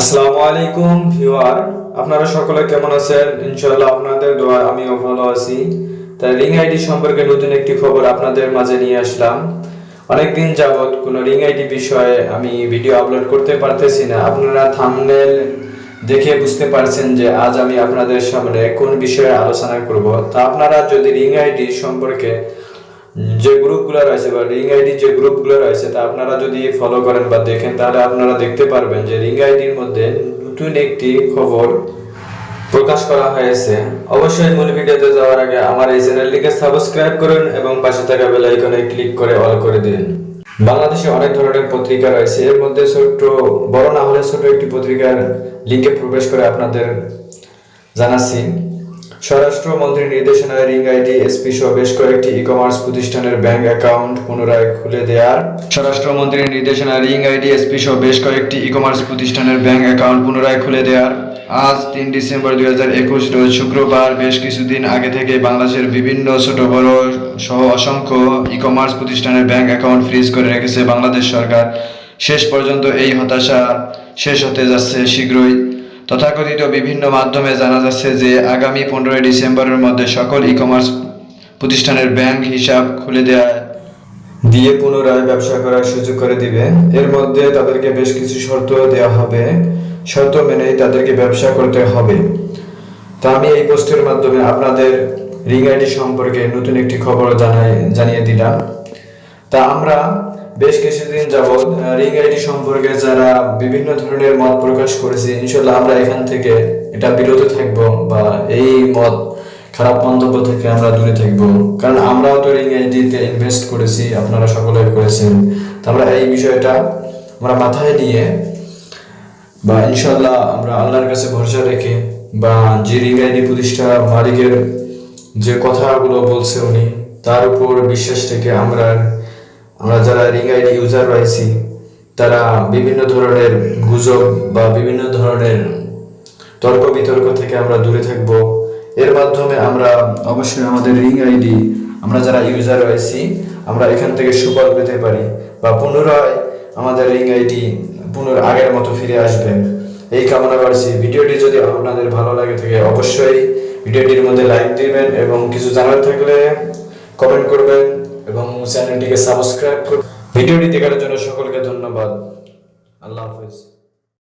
আসসালামু আলাইকুম, ভিউয়ার। আপনারা সকলে কেমন আছেন? ইনশাআল্লাহ আপনাদের দোয়া আমিও ভালো আছি। তাই রিং আইডি সম্পর্কে নতুন একটি খবর আপনাদের মাঝে নিয়ে আসলাম। অনেকদিন যাবত কোনো রিং আইডি বিষয়ে আমি ভিডিও আপলোড করতে পারতেছি না। আপনারা থাম্বনেল দেখে বুঝতে পারছেন যে আজ আমি আপনাদের সামনে কোন বিষয়ে আলোচনা করব। তা আপনারা যদি রিং আইডি সম্পর্কে যে গ্রুপগুলো রয়েছে বা রিং আইডি যে গ্রুপগুলো রয়েছে তা আপনারা যদি ফলো করেন বা দেখেন, তাহলে আপনারা দেখতে পারবেন যে রিং আইডির মধ্যে নতুন একটি খবর প্রকাশ করা হয়েছে। অবশ্যই মূল ভিডিওতে যাওয়ার আগে আমার এই চ্যানেলটিকে সাবস্ক্রাইব করুন এবং পাশে থাকা বেল আইকনে ক্লিক করে অল করে দিন। বাংলাদেশে অনেক ধরনের পত্রিকা রয়েছে। এর মধ্যে ছোট্ট, বড় না হলে ছোট একটি পত্রিকার লিঙ্কে প্রবেশ করে আপনাদের জানাচ্ছি। স্বরাষ্ট্রমন্ত্রীর নির্দেশনায় রিং আইডি, এসপি সহ বেশ কয়েকটি ই কমার্স প্রতিষ্ঠানের ব্যাংক অ্যাকাউন্ট পুনরায় খুলে দেওয়ার স্বরাষ্ট্রমন্ত্রীর নির্দেশনায় রিং আইডি, এসপি সহ বেশ কয়েকটি ই কমার্স প্রতিষ্ঠানের ব্যাংক অ্যাকাউন্ট পুনরায় খুলে দেওয়ার আজ তিন ডিসেম্বর দুই হাজার একুশ, রোজ শুক্রবার, বেশ কিছুদিন আগে থেকে বাংলাদেশের বিভিন্ন ছোট, বড় সহ অসংখ্য ই কমার্স প্রতিষ্ঠানের ব্যাংক অ্যাকাউন্ট ফ্রিজ করে রেখেছে বাংলাদেশ সরকার। শেষ পর্যন্ত এই হতাশা শেষ হতে যাচ্ছে শীঘ্রই। তথাকথিত বিভিন্ন মাধ্যমে জানা যাচ্ছে যে আগামী পনেরোই ডিসেম্বরের মধ্যে সকল ই কমার্স প্রতিষ্ঠানের ব্যাংক হিসাব খুলে দেওয়া দিয়ে পুনরায় ব্যবসা করার সুযোগ করে দিবে। এর মধ্যে তাদেরকে বেশ কিছু শর্ত দেওয়া হবে। শর্ত মেনেই তাদেরকে ব্যবসা করতে হবে। তা আমি এই পোস্টের মাধ্যমে আপনাদের রিং আইডি সম্পর্কে নতুন একটি খবর জানাই জানিয়ে দিলাম। তা আমরা বেশ কিছুদিন যাবৎ রিং আইডি সম্পর্কে যারা বিভিন্ন ধরনের মত প্রকাশ করেছে ইনশাল্লাহ আমরা এখান থেকে এটা বিরত থাকব বা এই মত খারাপ মন্তব্য থেকে আমরা দূরে থাকব। কারণ আমরাও তো রিং আইডিতে ইনভেস্ট করেছি, আপনারা সকলে করেছেন। তো আমরা এই বিষয়টা আমরা মাথায় নিয়ে বা ইনশাল্লাহ আমরা আল্লাহর কাছে ভরসা রেখে বা যে রিং আইডি প্রতিষ্ঠা মালিকের যে কথাগুলো বলছে উনি, তার উপর বিশ্বাস রেখে আমরা আমরা যারা রিং আইডি ইউজার রয়েছি, তারা বিভিন্ন ধরনের গুজব বা বিভিন্ন ধরনের তর্ক বিতর্ক থেকে আমরা দূরে থাকব। এর মাধ্যমে আমরা অবশ্যই আমাদের রিং আইডি, আমরা যারা ইউজার রয়েছি, আমরা এখান থেকে সুফল পেতে পারি বা পুনরায় আমাদের রিং আইডি পুনর আগের মতো ফিরে আসবে। এই কামনা করছি। ভিডিওটি যদি আপনাদের ভালো লাগে থাকে, অবশ্যই ভিডিওটির মধ্যে লাইক দিবেন এবং কিছু জানার থাকলে কমেন্ট করবেন। এবং চ্যানেলটিকে সাবস্ক্রাইব করুন ভিডিওটি দেখার জন্য সকলকে ধন্যবাদ। আল্লাহ হাফেজ।